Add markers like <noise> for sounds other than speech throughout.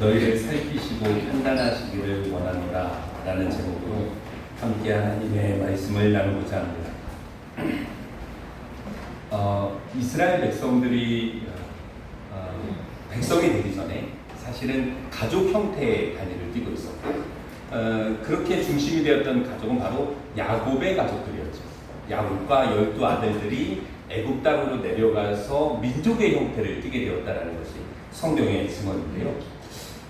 너희를 살피시고 판단하시기를 원하노라 라는 제목으로 함께 하나님의 말씀을 나누고자 합니다. <clears throat> 어, 이스라엘 백성들이 어, 백성이 되기 전에 사실은 가족 형태의 단위를 띠고 있었고 어, 그렇게 중심이 되었던 가족은 바로 야곱의 가족들이었죠. 야곱과 열두 아들들이 애굽 땅으로 내려가서 민족의 형태를 띠게 되었다는 것이 성경의 증언인데요.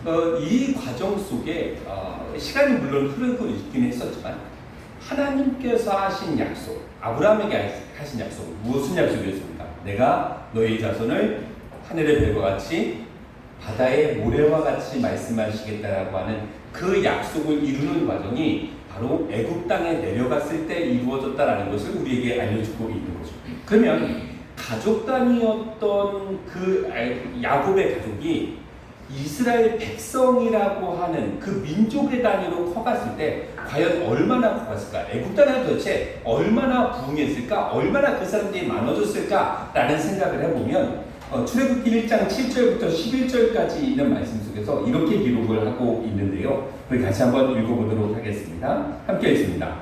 어, 이 과정 속에 어, 시간이 물론 흐르고 있긴 했었지만 하나님께서 하신 약속, 아브라함에게 하신 약속, 무슨 약속이었습니까? 내가 너희 자손을 하늘의 별과 같이 바다의 모래와 같이 말씀하시겠다라고 하는 그 약속을 이루는 과정이 바로 애굽 땅에 내려갔을 때 이루어졌다라는 것을 우리에게 알려주고 있는 거죠. 그러면 가족 단위였던 그 야곱의 가족이 이스라엘 백성이라고 하는 그 민족의 단위로 커갔을 때 과연 얼마나 커갔을까? 애굽 땅에 도대체 얼마나 부흥했을까? 얼마나 그 사람들이 많아졌을까라는 생각을 해보면 어, 출애굽기 1장 7절부터 11절까지 있는 말씀 속에서 이렇게 기록을 하고 있는데요. 우리 같이 한번 읽어보도록 하겠습니다. 함께 읽습니다.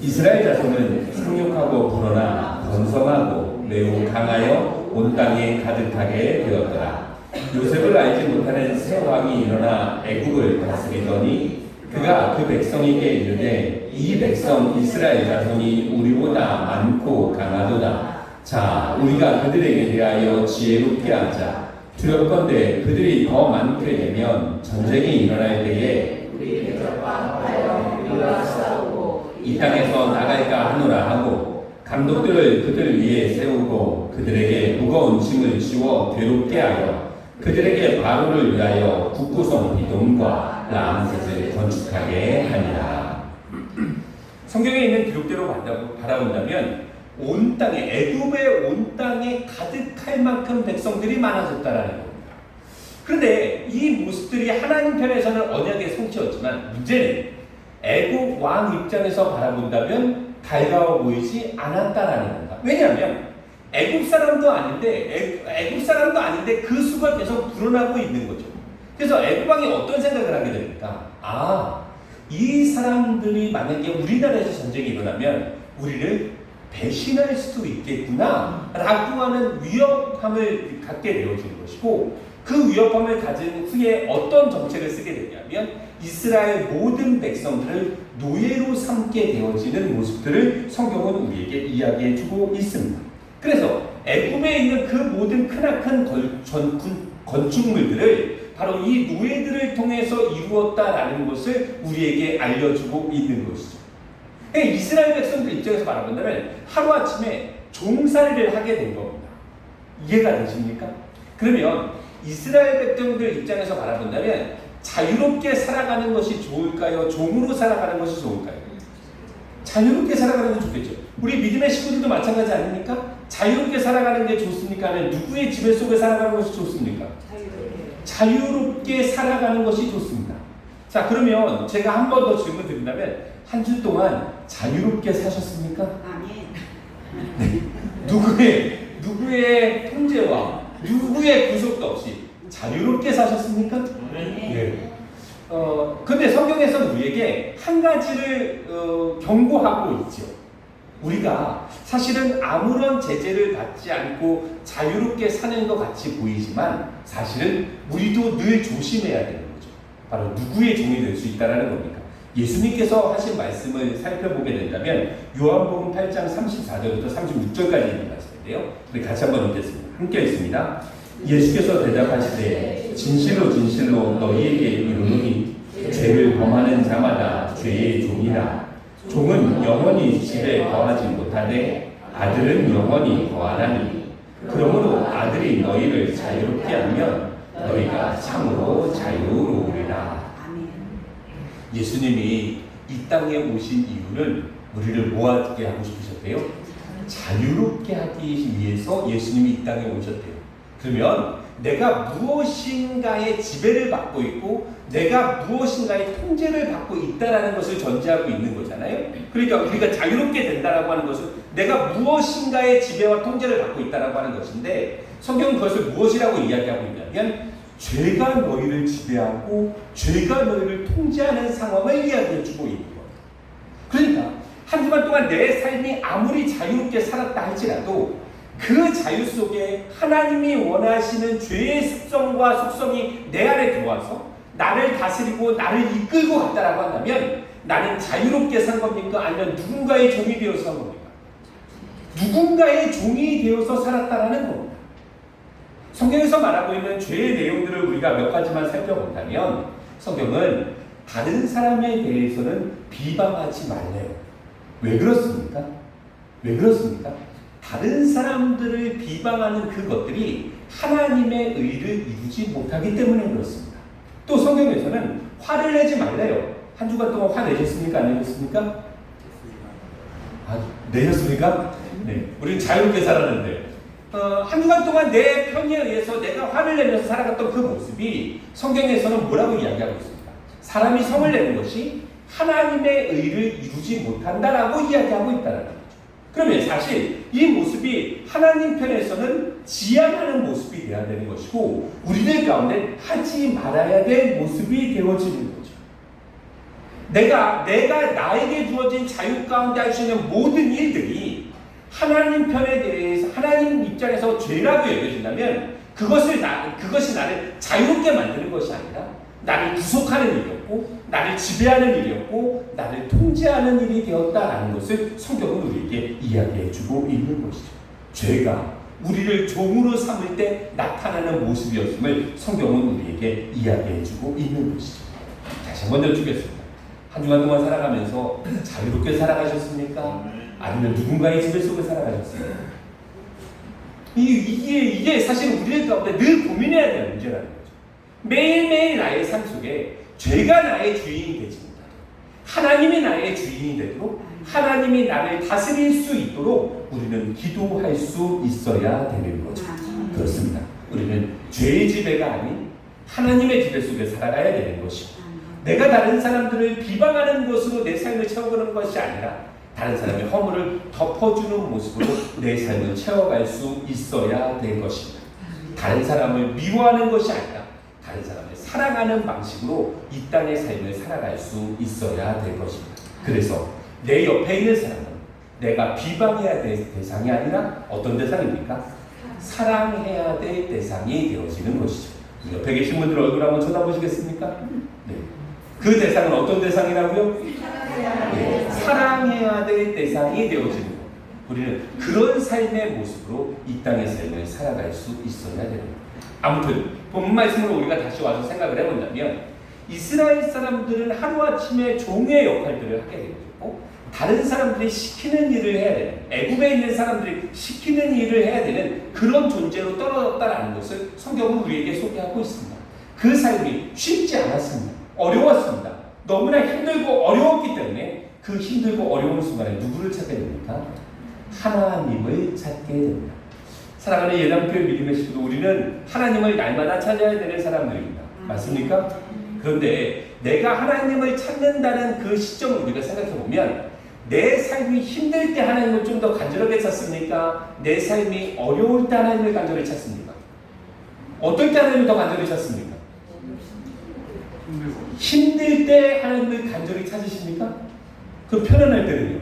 이스라엘 자손은 상륙하고 불어나 번성하고 매우 강하여 온 땅에 가득하게 되었더라. 요셉을 알지 못하는 새 왕이 일어나 애국을 다스리더니 그가 그 백성에게 이르되 이 백성 이스라엘 자손이 우리보다 많고 강하도다. 자, 우리가 그들에게 대하여 지혜롭게 하자. 두렵건대 그들이 더 많게 되면 전쟁이 일어날 때에 이 땅에서 나갈까 하노라 하고 감독들을 그들 위에 세우고 그들에게 무거운 짐을 지워 괴롭게 하여 그들에게 바로를 위하여 북구성 비돔과 라암셋을 건축하게 하니라. 성경에 있는 기록대로 바라본다면 온 땅에 애굽의 온 땅에 가득할 만큼 백성들이 많아졌다라는 겁니다. 그런데 이 모습들이 하나님 편에서는 언약의 성취였지만 문제는 애굽 왕 입장에서 바라본다면 달가워 보이지 않았다라는 겁니다. 왜냐하면 애굽 사람도 아닌데 애굽 사람도 아닌데 그 수가 계속 불어나고 있는 거죠. 그래서 애굽 왕이 어떤 생각을 하게 됩니까? 아, 이 사람들이 만약에 우리나라에서 전쟁이 일어나면 우리를 배신할 수도 있겠구나 라고 하는 위협함을 갖게 되어지는 것이고 그 위협함을 가진 후에 어떤 정책을 쓰게 되냐면 이스라엘 모든 백성들을 노예로 삼게 되어지는 모습들을 성경은 우리에게 이야기해 주고 있습니다. 그래서 애굽에 있는 그 모든 크나큰 건축물들을 바로 이 노예들을 통해서 이루었다라는 것을 우리에게 알려주고 있는 것이죠. 그러니까 이스라엘 백성들 입장에서 바라본다면 하루아침에 종살이를 하게 된 겁니다. 이해가 되십니까? 그러면 이스라엘 백성들 입장에서 바라본다면 자유롭게 살아가는 것이 좋을까요? 종으로 살아가는 것이 좋을까요? 자유롭게 살아가는 게 좋겠죠. 우리 믿음의 식구들도 마찬가지 아닙니까? 자유롭게 살아가는 게 좋습니까? 아니면 누구의 지배 속에 살아가는 것이 좋습니까? 자유롭게 살아가는 것이 좋습니다. 자, 그러면 제가 한 번 더 질문 드린다면 한 주 동안 자유롭게 사셨습니까? 아멘. 네. 누구의 누구의 통제와 누구의 구속도 없이 자유롭게 사셨습니까? 네. 어 근데 성경에서 우리에게 한 가지를 어, 경고하고 있죠. 우리가 사실은 아무런 제재를 받지 않고 자유롭게 사는 것 같이 보이지만 사실은 우리도 늘 조심해야 되는 거죠. 바로 누구의 종이 될 수 있다라는 겁니다. 예수님께서 하신 말씀을 살펴보게 된다면 요한복음 8장 34절부터 36절까지 있는 말씀인데요. 우리 같이 한번 읽겠습니다. 함께 읽습니다. 예수께서 대답하시되 진실로 진실로 너희에게 이르노니 죄를 범하는 자마다 죄의 종이라 종은 영원히 집에 거하지 못하되 아들은 영원히 거하나니 그러므로 아들이 너희를 자유롭게 하면 너희가 참으로 자유로우리라. 예수님이 이 땅에 오신 이유는 우리를 모아게 하고 싶으셨대요. 자유롭게 하기 위해서 예수님이 이 땅에 오셨대요. 그러면 내가 무엇인가의 지배를 받고 있고 내가 무엇인가의 통제를 받고 있다라는 것을 전제하고 있는 거잖아요. 그러니까 우리가 자유롭게 된다라고 하는 것은 내가 무엇인가의 지배와 통제를 받고 있다라고 하는 것인데 성경은 그것을 무엇이라고 이야기하고 있냐면 죄가 너희를 지배하고 죄가 너희를 통제하는 상황을 이야기해 주고 있는 거예요. 그러니까 한 주간 동안 내 삶이 아무리 자유롭게 살았다 할지라도 그 자유 속에 하나님이 원하시는 죄의 습성과 속성이 내 안에 들어와서 나를 다스리고 나를 이끌고 갔다라고 한다면 나는 자유롭게 산 겁니까? 아니면 누군가의 종이 되어서 산 겁니까? 누군가의 종이 되어서 살았다라는 겁니다. 성경에서 말하고 있는 죄의 내용들을 우리가 몇 가지만 살펴본다면 성경은 다른 사람에 대해서는 비방하지 말래요. 왜 그렇습니까? 왜 그렇습니까? 다른 사람들을 비방하는 그것들이 하나님의 의를 이루지 못하기 때문에 그렇습니다. 또 성경에서는 화를 내지 말래요. 한 주간 동안 화 내셨습니까? 안 내셨습니까? 아, 내셨습니까? 네. 우리는 자유롭게 살았는데, 어, 한 주간 동안 내 편에 의해서 내가 화를 내면서 살아갔던 그 모습이 성경에서는 뭐라고 이야기하고 있습니까? 사람이 성을 내는 것이 하나님의 의를 이루지 못한다라고 이야기하고 있다는 거죠. 그러면 사실 이 모습이 하나님 편에서는 지향하는 모습이 되어야 되는 것이고 우리들 가운데 하지 말아야 될 모습이 되어지는 거죠. 내가 내가 나에게 주어진 자유 가운데 할 수 있는 모든 일들이 하나님 편에 대해서 하나님 입장에서 죄라고 여겨진다면 그것을 나 그것이 나를 자유롭게 만드는 것이 아니라 나를 구속하는 일이었고 나를 지배하는 일이었고 나를 통제하는 일이 되었다라는 것을 성경은 우리에게 이야기해주고 있는 것이죠. 죄가 우리를 종으로 삼을 때 나타나는 모습이었음을 성경은 우리에게 이야기해주고 있는 것이죠. 다시 한번 여쭙겠습니다. 한 주간 동안 살아가면서 자유롭게 살아가셨습니까? 아니면 누군가의 지배 속에 살아가셨습니까? 이, 이게, 이게 사실 우리들 가운데 늘 고민해야 되는 문제라는 거죠. 매일매일 나의 삶 속에 죄가 나의 주인이 되지 못하도록 하나님이 나의 주인이 되도록 하나님이 나를 다스릴 수 있도록 우리는 기도할 수 있어야 되는 거죠. 그렇습니다. 우리는 죄의 지배가 아닌 하나님의 지배 속에 살아가야 되는 것이고 내가 다른 사람들을 비방하는 것으로 내 삶을 채워가는 것이 아니라 다른 사람의 허물을 덮어주는 모습으로 내 삶을 채워갈 수 있어야 될 것입니다. 다른 사람을 미워하는 것이 아니라 다른 사람을 사랑하는 방식으로 이 땅의 삶을 살아갈 수 있어야 될 것입니다. 그래서 내 옆에 있는 사람은 내가 비방해야 될 대상이 아니라 어떤 대상입니까? 사랑해야 될 대상이 되어지는 것이죠. 옆에 계신 분들 얼굴 한번 쳐다보시겠습니까? 네. 그 대상은 어떤 대상이라고요? 네. 사랑해야 될 대상이 되어지는 것. 우리는 그런 삶의 모습으로 이 땅의 삶을 살아갈 수 있어야 됩니다. 아무튼 본 말씀을 우리가 다시 와서 생각을 해본다면 이스라엘 사람들은 하루아침에 종의 역할들을 하게 되고 다른 사람들이 시키는 일을 해야 되는 애굽에 있는 사람들이 시키는 일을 해야 되는 그런 존재로 떨어졌다라는 것을 성경은 우리에게 소개하고 있습니다. 그 삶이 쉽지 않았습니다. 어려웠습니다. 너무나 힘들고 어려웠기 때문에 그 힘들고 어려운 순간에 누구를 찾게 됩니까? 하나님을 찾게 됩니다. 사랑하는 예담교회 믿음의 식구도 우리는 하나님을 날마다 찾아야 되는 사람들입니다. 맞습니까? 그런데 내가 하나님을 찾는다는 그 시점을 우리가 생각해 보면 내 삶이 힘들 때 하나님을 좀 더 간절하게 찾습니까? 내 삶이 어려울 때 하나님을 간절히 찾습니까? 어떨 때 하나님을 더 간절히 찾습니까? 힘들 때 하나님을 간절히 찾으십니까? 그럼 편안할 때는요?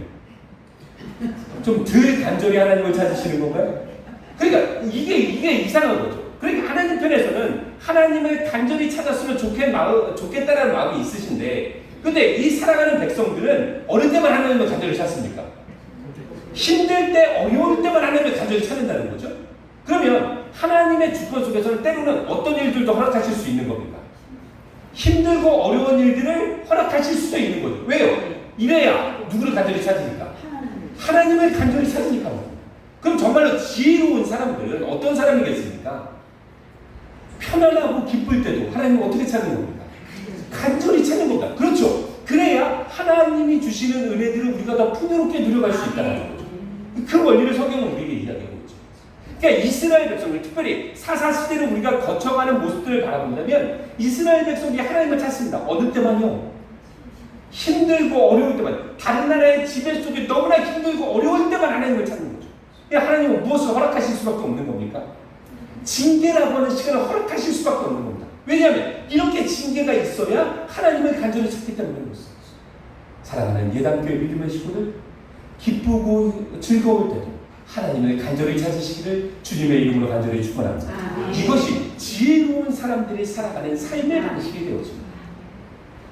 좀 덜 간절히 하나님을 찾으시는 건가요? 그러니까 이게 이게 이상한 거죠. 그러니까 하나님 편에서는 하나님을 간절히 찾았으면 좋겠 마음, 좋겠다는 마음이 있으신데, 근데 이 살아가는 백성들은 어느 때만 하나님을 간절히 찾습니까? 힘들 때, 어려울 때만 하나님을 간절히 찾는다는 거죠. 그러면 하나님의 주권 속에서는 때로는 어떤 일들도 허락하실 수 있는 겁니다. 힘들고 어려운 일들을 허락하실 수도 있는 거죠. 왜요? 이래야 누구를 간절히 찾으니까? 하나님을 간절히 찾으니까. 그럼 정말로 지혜로운 사람들은 어떤 사람이겠습니까? 편안하고 기쁠 때도 하나님을 어떻게 찾는 겁니까? 간절히 찾는 겁니다. 그렇죠. 그래야 하나님이 주시는 은혜들을 우리가 더 풍요롭게 누려갈 수 있다는 거죠. 그 원리를 성경은 우리에게 이야기하고 있죠. 그러니까 이스라엘 백성들, 특별히 사사 시대를 우리가 거쳐가는 모습들을 바라본다면 이스라엘 백성이 하나님을 찾습니다. 어느 때만요? 힘들고 어려울 때만, 다른 나라의 지배 속에 너무나 힘들고 어려울 때만 하나님을 찾는. 그러니까 하나님은 무엇을 허락하실 수밖에 없는 겁니까? 징계라고 하는 시간을 허락하실 수밖에 없는 겁니다. 왜냐하면 이렇게 징계가 있어야 하나님을 간절히 찾기 때문에 그렇습니다. 사랑하는 예담교회 믿음의 식구들 기쁘고 즐거울 때도 하나님을 간절히 찾으시기를 주님의 이름으로 간절히 축원합니다. 이것이 지혜로운 사람들이 살아가는 삶의 방식이 되어집니다.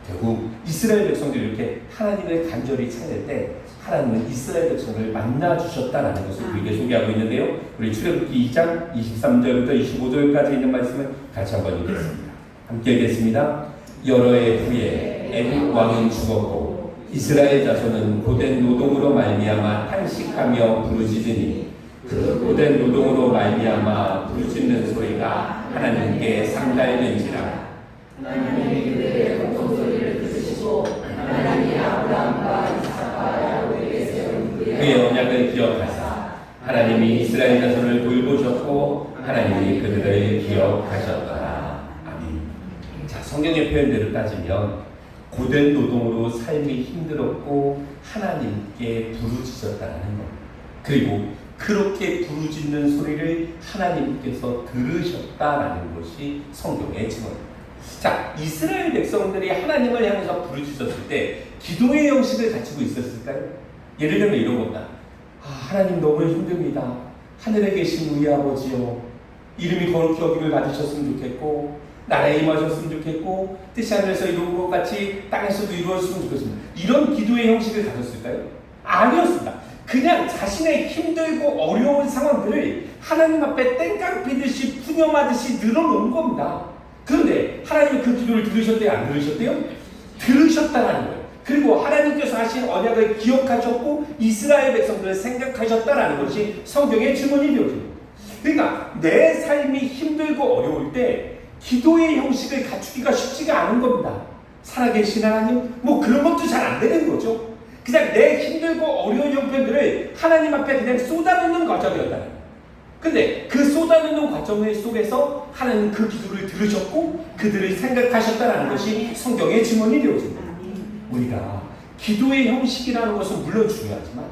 결국 이스라엘 백성들이 이렇게 하나님을 간절히 찾을 때 하나님은 이스라엘 백성을 만나 주셨다라는 것을 우리에게 소개하고 있는데요. 우리 출애굽기 2장 23절부터 25절까지 있는 말씀을 같이 한번 읽겠습니다. 함께 읽겠습니다. 여러 해 후에 애굽 왕은 죽었고 이스라엘 자손은 고된 노동으로 말미암아 탄식하며 부르짖으니 그 고된 노동으로 말미암아 부르짖는 소리가 하나님께 상달된지라 하나님이 그들의 고통소리를 들으시고 하나님이 아브라함과 이삭과 야곱에게 세운 그의 그의 언약을 기억하사 하나님이 이스라엘 자손을 돌보셨고 하나님이 그들을 기억하셨더라. 아멘. 자 성경의 표현대로 따지면 고된 노동으로 삶이 힘들었고 하나님께 부르짖었다는 것. 그리고 그렇게 부르짖는 소리를 하나님께서 들으셨다라는 것이 성경의 증언입니다. 자, 이스라엘 백성들이 하나님을 향해서 부르짖었을 때 기도의 형식을 가지고 있었을까요? 예를 들면 이런 겁니다. 아, 하나님 너무 힘듭니다. 하늘에 계신 우리 아버지요. 이름이 거룩히 여김을 받으셨으면 좋겠고, 나라에 임하셨으면 좋겠고, 뜻이 하늘에서 이룬 것 같이 땅에서도 이루어졌으면 좋겠습니다. 이런 기도의 형식을 가졌을까요? 아니었습니다. 그냥 자신의 힘들고 어려운 상황들을 하나님 앞에 땡깡피듯이 푸념하듯이 늘어놓은 겁니다. 그런데 하나님이 그 기도를 들으셨대요? 안 들으셨대요? 들으셨다라는 거예요. 그리고 하나님께서 하신 언약을 기억하셨고 이스라엘 백성들을 생각하셨다라는 것이 성경의 증언이 되어집니다. 그러니까 내 삶이 힘들고 어려울 때 기도의 형식을 갖추기가 쉽지가 않은 겁니다. 살아계신 하나님, 뭐 그런 것도 잘 안 되는 거죠. 그냥 내 힘들고 어려운 형편들을 하나님 앞에 그냥 쏟아놓는 과정이었다는 거예요. 근데 그 쏟아내는 과정 속에서 하나님 그 기도를 들으셨고 그들을 생각하셨다는 것이 성경의 증언이 되어집니다. 우리가 기도의 형식이라는 것은 물론 중요하지만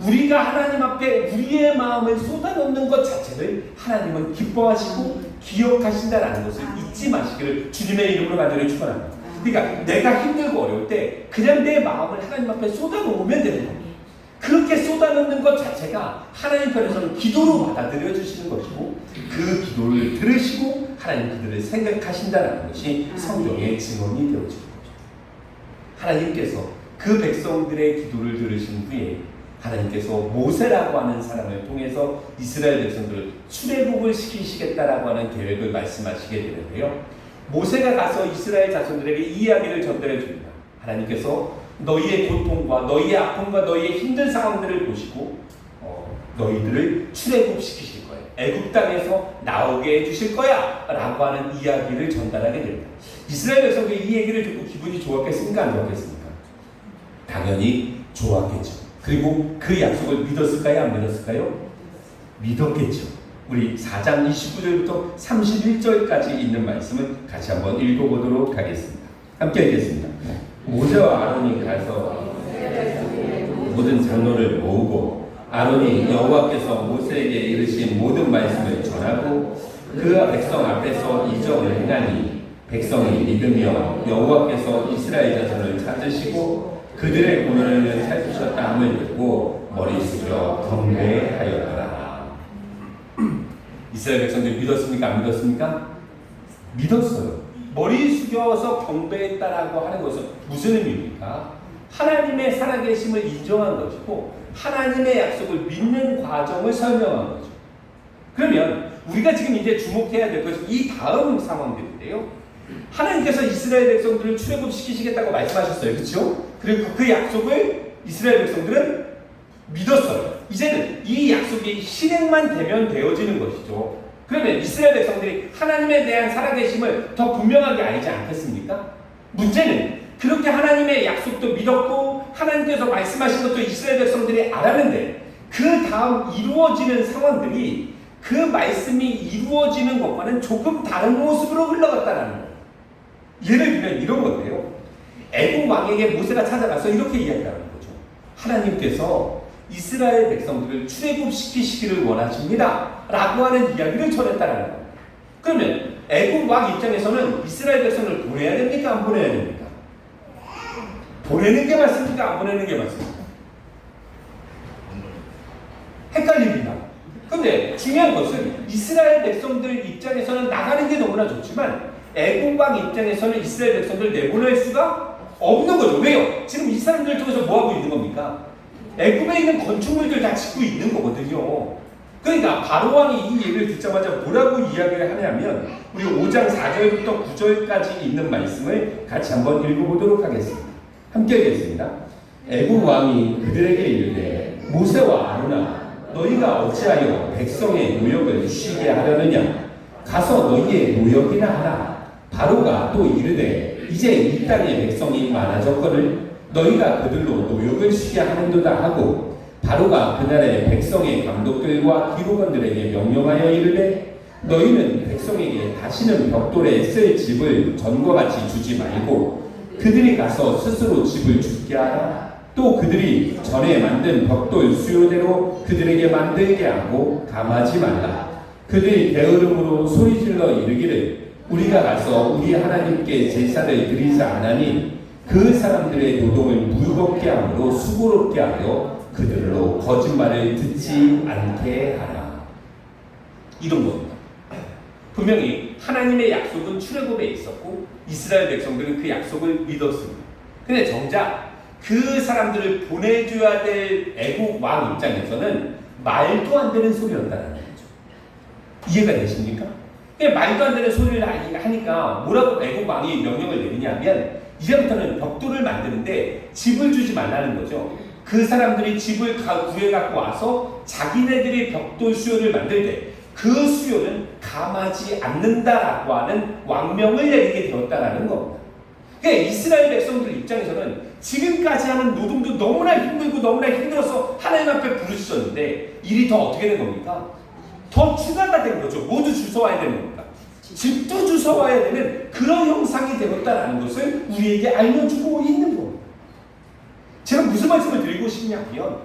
우리가 하나님 앞에 우리의 마음을 쏟아놓는 것 자체를 하나님은 기뻐하시고 기억하신다는 것을 잊지 마시기를 주님의 이름으로 간절히 축원합니다. 그러니까 내가 힘들고 어려울 때 그냥 내 마음을 하나님 앞에 쏟아놓으면 되는 겁니다. 그렇게 쏟아놓는 것 자체가 하나님 편에서는 기도로 받아들여 주시는 것이고 그 기도를 들으시고 하나님 그들을 생각하신다는 것이 성경의 증언이 거죠. 하나님께서 그 백성들의 기도를 들으신 후에 하나님께서 모세라고 하는 사람을 통해서 이스라엘 백성들을 출애굽을 시키시겠다라고 하는 계획을 말씀하시게 되는데요. 모세가 가서 이스라엘 자손들에게 이 이야기를 전달해 줍니다. 하나님께서 너희의 고통과 너희의 아픔과 너희의 힘든 상황들을 보시고 어, 너희들을 출애굽시키실 거예요. 애굽 땅에서 나오게 해 주실 거야라고 하는 이야기를 전달하게 됩니다. 이스라엘 백성들이 이 얘기를 듣고 기분이 좋았겠습니까? 안 좋았겠습니까? 당연히 좋았겠죠. 그리고 그 약속을 믿었을까요? 안 믿었을까요? 믿었겠죠. 우리 4장 29절부터 31절까지 있는 말씀을 같이 한번 읽어보도록 하겠습니다. 함께 읽겠습니다. 모세와 아론이 가서 모든 장로를 모으고 아론이 여호와께서 모세에게 이르신 모든 말씀을 전하고 그 백성 앞에서 이적을 행하니 백성이 믿으며 여호와께서 이스라엘 자손을 찾으시고 그들의 고난을 살피셨다 함을 듣고 머리 숙여 경배하였더라. 이스라엘 백성들이 믿었습니까? 안 믿었습니까? 믿었어요. 머리 숙여서 경배했다라고 하는 것은 무슨 의미입니까? 하나님의 살아계심을 인정한 것이고 하나님의 약속을 믿는 과정을 설명한 거죠. 그러면 우리가 지금 이제 주목해야 될 것은 이 다음 상황들인데요. 하나님께서 이스라엘 백성들을 출애굽시키시겠다고 말씀하셨어요. 그렇죠? 그리고 그 약속을 이스라엘 백성들은 믿었어요. 이제는 이 약속이 실행만 되면 되어지는 것이죠. 그러면 이스라엘 백성들이 하나님에 대한 살아계심을 더 분명하게 알지 않겠습니까? 문제는 그렇게 하나님의 약속도 믿었고 하나님께서 말씀하신 것도 이스라엘 백성들이 알았는데 그 다음 이루어지는 상황들이 그 말씀이 이루어지는 것과는 조금 다른 모습으로 흘러갔다는 거예요. 예를 들면 이런 건데요. 애국 왕에게 모세가 찾아가서 이렇게 이야기하는 거죠. 하나님께서 이스라엘 백성들을 출애굽시키시기를 원하십니다. 라고 하는 이야기를 전했다라는 거예요. 그러면 애국 왕 입장에서는 이스라엘 백성을 보내야 됩니까? 안 보내야 됩니까? 보내는 게 맞습니까? 안 보내는 게 맞습니까? 헷갈립니다. 근데 중요한 것은 이스라엘 백성들 입장에서는 나가는 게 너무나 좋지만 애국왕 입장에서는 이스라엘 백성들 내보낼 수가 없는 거죠. 왜요? 지금 이 사람들 통해서 뭐 하고 있는 겁니까? 애굽에 있는 건축물들 다 짓고 있는 거거든요. 그러니까 바로 왕이 이 얘기를 듣자마자 뭐라고 이야기를 하냐면 우리 5장 4절부터 9절까지 있는 말씀을 같이 한번 읽어보도록 하겠습니다. 함께 읽겠습니다. 애굽 왕이 그들에게 이르되 모세와 아로나 너희가 어찌하여 백성의 노역을 쉬게 하려느냐 가서 너희의 노역이나 하라 바로가 또 이르되 이제 이 땅의 백성이 많아졌거늘 너희가 그들로 노역을 쉬게 하는도다 하고 바로가 그날에 백성의 감독들과 기록원들에게 명령하여 이르되 너희는 백성에게 다시는 벽돌에 쓸 집을 전과 같이 주지 말고 그들이 가서 스스로 집을 짓게 하라. 또 그들이 전에 만든 벽돌 수요대로 그들에게 만들게 하고 감하지 말라. 그들이 게으름으로 소리질러 이르기를 우리가 가서 우리 하나님께 제사를 드리지 않으니 그 사람들의 노동을 무겁게 함으로 수고롭게 하여 그들로 거짓말을 듣지 않게 하라. 이런 겁니다. 분명히 하나님의 약속은 출애굽에 있었고 이스라엘 백성들은 그 약속을 믿었습니다. 근데 정작 그 사람들을 보내줘야 될 애국 왕 입장에서는 말도 안 되는 소리였다는 거죠. 이해가 되십니까? 말도 안 되는 소리를 하니- 하니까 뭐라고 애국 왕이 명령을 내리냐면 이제부터는 벽돌을 만드는데 집을 주지 말라는 거죠. 그 사람들이 집을 가- 구해 갖고 와서 자기네들이 벽돌 수요를 만들 때 그 수요는 감하지 않는다라고 하는 왕명을 내리게 되었다라는 겁니다. 그러니까 이스라엘 백성들 입장에서는 지금까지 하는 노동도 너무나 힘들고 너무나 힘들어서 하나님 앞에 부르셨는데 일이 더 어떻게 된 겁니까? 더 추가가 된 거죠. 모두 주워와야 되는 겁니다. 집도 주워와야 되는 그런 형상이 되었다라는 것을 우리에게 알려주고 있는 겁니다. 제가 무슨 말씀을 드리고 싶냐면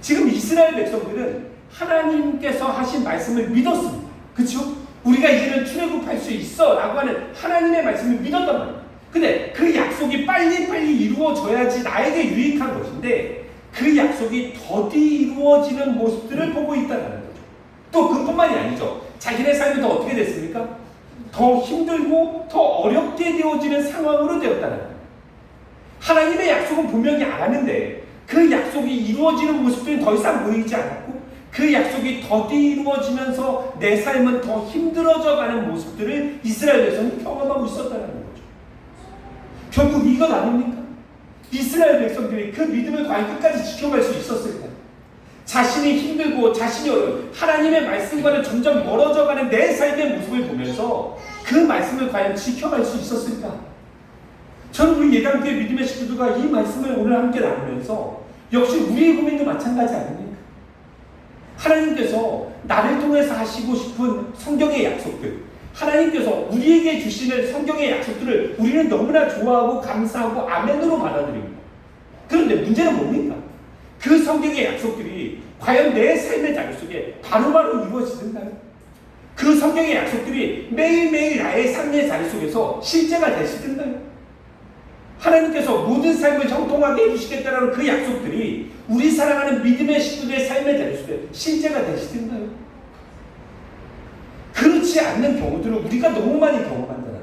지금 이스라엘 백성들은 하나님께서 하신 말씀을 믿었습니다. 그렇죠? 우리가 이제는 출애굽할 수 있어라고 하는 하나님의 말씀을 믿었단 말이에요. 근데 그 약속이 빨리빨리 이루어져야지 나에게 유익한 것인데 그 약속이 더디 이루어지는 모습들을 보고 있다는 거죠. 또 그뿐만이 아니죠. 자기네 삶이 더 어떻게 됐습니까? 더 힘들고 더 어렵게 되어지는 상황으로 되었다는 거예요. 하나님의 약속은 분명히 알았는데 그 약속이 이루어지는 모습들은 더 이상 보이지 않았고 그 약속이 더디 이루어지면서 내 삶은 더 힘들어져 가는 모습들을 이스라엘 백성이 경험하고 있었다는 거죠. 결국 이것 아닙니까? 이스라엘 백성들이 그 믿음을 과연 끝까지 지켜갈 수 있었을까? 자신이 힘들고 자신이 어려운 하나님의 말씀과는 점점 멀어져 가는 내 삶의 모습을 보면서 그 말씀을 과연 지켜갈 수 있었을까? 저는 우리 예당교회 믿음의 식구들과 이 말씀을 오늘 함께 나누면서 역시 우리의 고민도 마찬가지 아닙니까? 하나님께서 나를 통해서 하시고 싶은 성경의 약속들, 하나님께서 우리에게 주시는 성경의 약속들을 우리는 너무나 좋아하고 감사하고 아멘으로 받아들입니다. 그런데 문제는 뭡니까? 그 성경의 약속들이 과연 내 삶의 자리 속에 바로바로 이루어지는가요? 그 성경의 약속들이 매일매일 나의 삶의 자리 속에서 실제가 되시던가요? 하나님께서 모든 삶을 형통하게 해주시겠다는 그 약속들이 우리 사랑하는 믿음의 식구들의 삶의 자리 속에 실제가 되시던가요? 그렇지 않는 경우들을 우리가 너무 많이 경험한다는 거죠.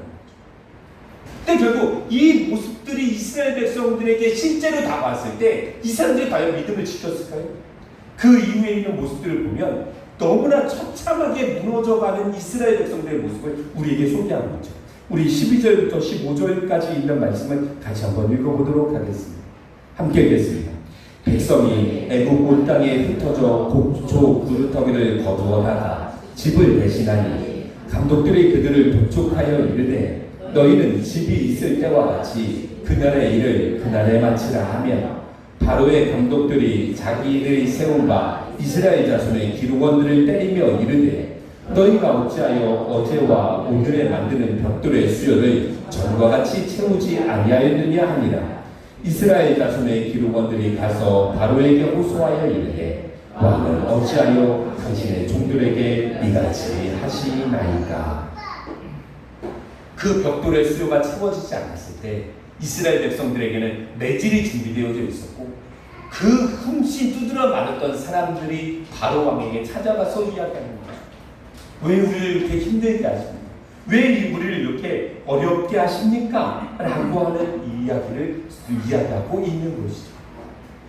근데 결국 이 모습들이 이스라엘 백성들에게 실제로 다가왔을 때 이 사람들이 과연 믿음을 지켰을까요? 그 이후에 있는 모습들을 보면 너무나 처참하게 무너져가는 이스라엘 백성들의 모습을 우리에게 소개하는 거죠. 우리 12절부터 15절까지 있는 말씀을 같이 한번 읽어보도록 하겠습니다. 함께 읽겠습니다. 백성이 애국 온 땅에 흩어져 곡조 구루터기를 거두어다가 집을 대신하니 감독들이 그들을 독촉하여 이르되 너희는 집이 있을 때와 같이 그날의 일을 그날에 마치라 하며 바로의 감독들이 자기들이 세운 바 이스라엘 자손의 기록원들을 때리며 이르되 너희가 어찌하여 어제와 오늘에 만드는 벽돌의 수요를 전과 같이 채우지 아니하였느냐 하니라. 이스라엘 자손의 기록원들이 가서 바로에게 호소하여 이르되 왕은 어찌하여 당신의 종들에게 이같이 하시나이까 그 벽돌의 수요가 채워지지 않았을 때 이스라엘 백성들에게는 매질이 준비되어져 있었고 그 흠씨 두드러 맞았던 사람들이 바로 왕에게 찾아가서 이야기하는 거죠. 왜 우리를 이렇게 힘들게 하십니까? 왜 우리를 이렇게 어렵게 하십니까? 라고 하는 이야기를 이야기하고 있는 것이죠.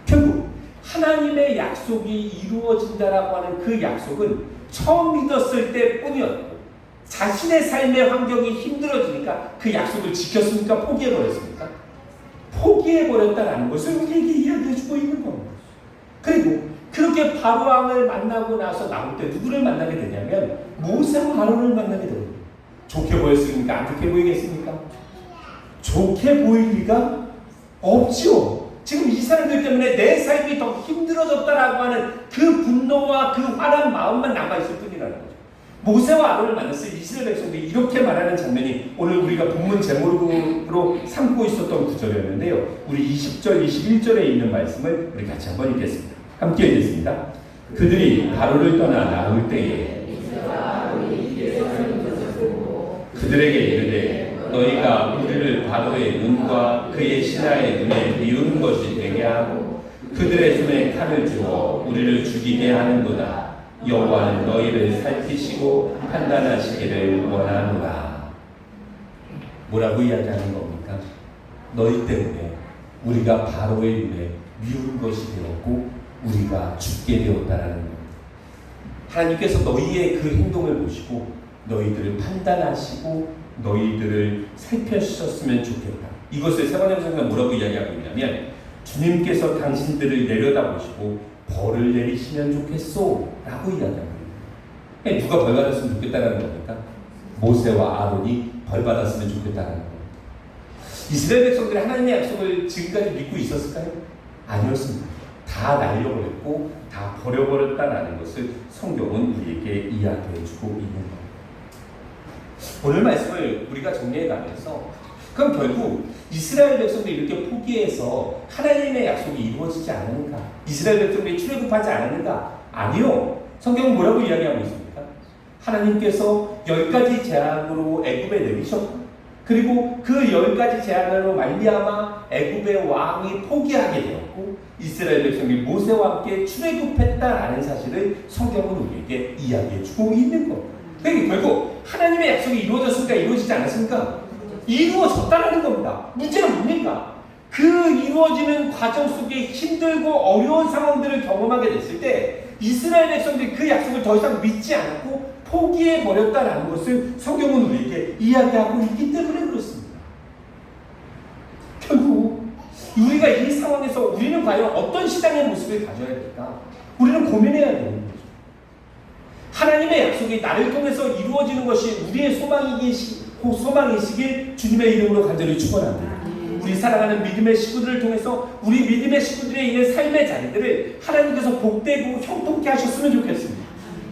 결국 하나님의 약속이 이루어진다라고 하는 그 약속은 처음 믿었을 때뿐이었고 자신의 삶의 환경이 힘들어지니까 그 약속을 지켰습니까? 포기해버렸습니까? 포기해버렸다는 것을 우리에게 이야기해주고 있는 겁니다. 그리고 그렇게 바로왕을 만나고 나서 나올 때 누구를 만나게 되냐면 모세와 아론을 만나게 됩니다. 좋게 보였습니까? 안 좋게 보이겠습니까? 좋게 보일 리가 없죠. 지금 이 사람들 때문에 내 삶이 더 힘들어졌다라고 하는 그 분노와 그 화난 마음만 남아있을 뿐이라는 거죠. 모세와 아론을 만났을 때 이스라엘 백성들이 이렇게 말하는 장면이 오늘 우리가 본문 제목으로 삼고 있었던 구절이었는데요. 우리 20절, 21절에 있는 말씀을 우리 같이 한번 읽겠습니다. 함께 읽겠습니다. 그들이 바로를 떠나 나올 때에 그들에게 이르되 너희가 우리를 바로의 눈과 그의 신하의 눈에 비우는 것이 되게 하고 그들의 손에 칼을 주어 우리를 죽이게 하는도다 여호와는 너희를 살피시고 판단하시기를 원하노라 뭐라고 이야기하는 겁니까? 너희 때문에 우리가 바로의 눈에 미운 것이 되었고 우리가 죽게 되었다라는 겁니다. 하나님께서 너희의 그 행동을 보시고 너희들을 판단하시고 너희들을 살펴주셨으면 좋겠다. 이것을 세번의 성경 뭐라고 이야기하고 있냐면 주님께서 당신들을 내려다보시고 벌을 내리시면 좋겠소 라고 이야기합니다. 그러니까 누가 벌 받았으면 좋겠다는 겁니까? 모세와 아론이 벌 받았으면 좋겠다는 겁니다. 이스라엘 백성들이 하나님의 약속을 지금까지 믿고 있었을까요? 아니었습니다. 다 날려버렸고 다 버려버렸다는 것을 성경은 우리에게 이야기해주고 있는 겁니다. 오늘 말씀을 우리가 정리해가면서 그럼 결국 이스라엘 백성들이 이렇게 포기해서 하나님의 약속이 이루어지지 않았는가? 이스라엘 백성들이 출애굽하지 않았는가? 아니요. 성경은 뭐라고 이야기하고 있습니까? 하나님께서 열 가지 재앙으로 애굽에 내리셨고 그리고 그 열 가지 재앙으로 말미암아 애굽의 왕이 포기하게 되었고 이스라엘 백성이 모세와 함께 출애굽했다라는 사실을 성경은 우리에게 이야기해 주고 있는 겁니다. 그러니까 결국 하나님의 약속이 이루어졌습니까? 이루어지지 않았습니까? 이루어졌다라는 겁니다. 문제는 뭡니까? 그 이루어지는 과정 속에 힘들고 어려운 상황들을 경험하게 됐을 때 이스라엘 백성들이 그 약속을 더 이상 믿지 않고 포기해 버렸다라는 것을 성경은 우리에게 이야기하고 있기 때문에 그렇습니다. 결국 우리가 이 상황에서 우리는 과연 어떤 신앙의 모습을 가져야 될까? 우리는 고민해야 되는 거죠. 하나님의 약속이 나를 통해서 이루어지는 것이 우리의 소망이 시, 소망이시길 주님의 이름으로 간절히 축원합니다. 우리 사랑하는 믿음의 식구들을 통해서 우리 믿음의 식구들의 있는 삶의 자리들을 하나님께서 복되고 형통케 하셨으면 좋겠습니다.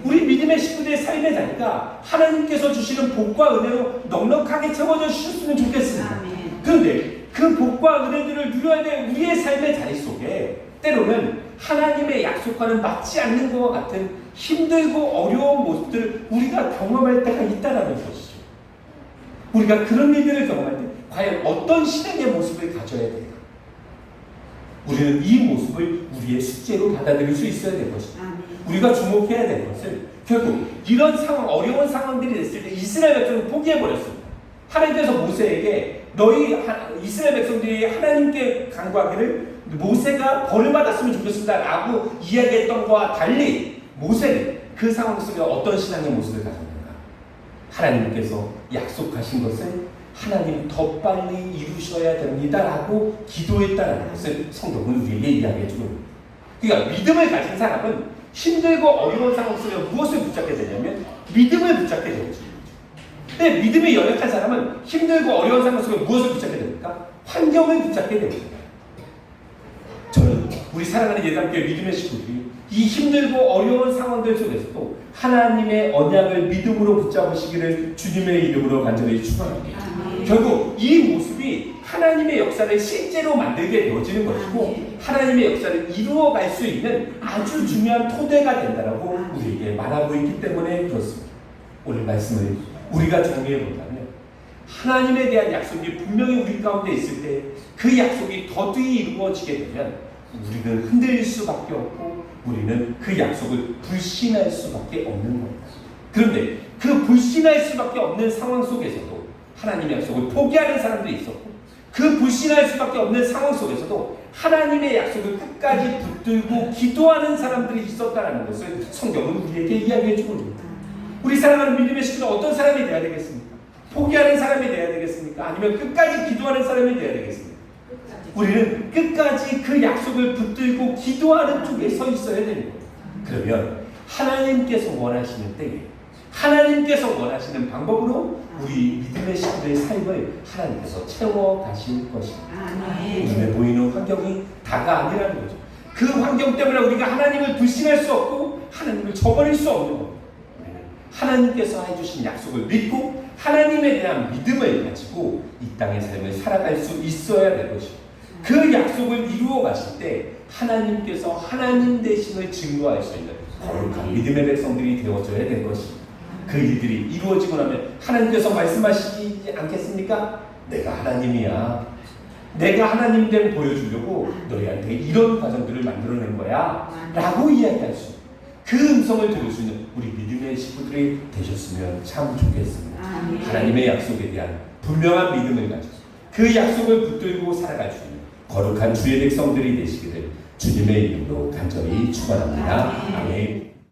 우리 믿음의 식구들의 삶의 자리가 하나님께서 주시는 복과 은혜로 넉넉하게 채워져 주셨으면 좋겠습니다. 그런데 그 복과 은혜들을 누려야 될 우리의 삶의 자리 속에 때로는 하나님의 약속과는 맞지 않는 것과 같은 힘들고 어려운 모습들을 우리가 경험할 때가 있다라는 것이죠. 우리가 그런 일들을 경험할 때 과연 어떤 신앙의 모습을 가져야 될까? 우리는 이 모습을 우리의 숙제로 받아들일 수 있어야 될 것입니다. 우리가 주목해야 될 것은 결국 이런 상황, 어려운 상황들이 됐을 때 이스라엘 백성은 포기해버렸습니다. 하나님께서 모세에게 너희 하- 이스라엘 백성들이 하나님께 간구하기를 모세가 벌을 받았으면 좋겠습니다 라고 이야기했던 것과 달리 모세는 그 상황 속에 어떤 신앙의 모습을 가졌는가? 하나님께서 약속하신 것을 하나님 더 빨리 이루셔야 됩니다라고 기도했다는 것을 성경은 우리에게 이야기해 있습니다. 그러니까 믿음을 가진 사람은 힘들고 어려운 상황 속에 무엇을 붙잡게 되냐면 믿음을 붙잡게 되죠. 근데 믿음이 연약한 사람은 힘들고 어려운 상황 속에 무엇을 붙잡게 됩니까? 환경을 붙잡게 됩니다. 저는 우리 사랑하는 예담교회 믿음의 식구들이 이 힘들고 어려운 상황들 속에서도 하나님의 언약을 믿음으로 붙잡으시기를 주님의 이름으로 간절히 축원합니다. 결국 이 모습이 하나님의 역사를 실제로 만들게 되어지는 것이고 하나님의 역사를 이루어갈 수 있는 아주 중요한 토대가 된다라고 우리에게 말하고 있기 때문에 그렇습니다. 오늘 말씀을 우리가 정리해 본다면 하나님에 대한 약속이 분명히 우리 가운데 있을 때 그 약속이 더디히 이루어지게 되면 우리는 흔들릴 수밖에 없고 우리는 그 약속을 불신할 수밖에 없는 겁니다. 그런데 그 불신할 수밖에 없는 상황 속에서도 하나님의 약속을 포기하는 사람들이 있었고 그 불신할 수밖에 없는 상황 속에서도 하나님의 약속을 끝까지 붙들고 기도하는 사람들이 있었다는 것을 성경은 우리에게 이야기해 주고 있습니다. 우리 사랑하는 믿음의 식구는 어떤 사람이 되어야 되겠습니까? 포기하는 사람이 되어야 되겠습니까? 아니면 끝까지 기도하는 사람이 되어야 되겠습니까? 우리는 끝까지 그 약속을 붙들고 기도하는 쪽에 서 있어야 되는 거예요. 그러면 하나님께서 원하시는 때에 하나님께서 원하시는 방법으로 우리 믿음의 식구들의 삶을 하나님께서 채워 가실 것입니다. 눈에 보이는 환경이 다가 아니라는 거죠. 그 환경 때문에 우리가 하나님을 불신할 수 없고 하나님을 저버릴 수 없는 겁니다. 하나님께서 해주신 약속을 믿고 하나님에 대한 믿음을 가지고 이 땅의 삶을 살아갈 수 있어야 될 것이고 그 약속을 이루어 가실 때 하나님께서 하나님 되심을 증거할 수 있는 거룩한 믿음의 백성들이 되어져야 될 것입니다. 그 일들이 이루어지고 나면 하나님께서 말씀하시지 않겠습니까? 내가 하나님이야. 내가 하나님 됨 보여주려고 너희한테 이런 과정들을 만들어낸 거야. 라고 이야기할 수 있는 그 음성을 들을 수 있는 우리 믿음의 식구들이 되셨으면 참 좋겠습니다. 하나님의 약속에 대한 분명한 믿음을 가지고 그 약속을 붙들고 살아갈 수 있는 거룩한 주의 백성들이 되시기를 주님의 이름으로 간절히 축원합니다. 아멘.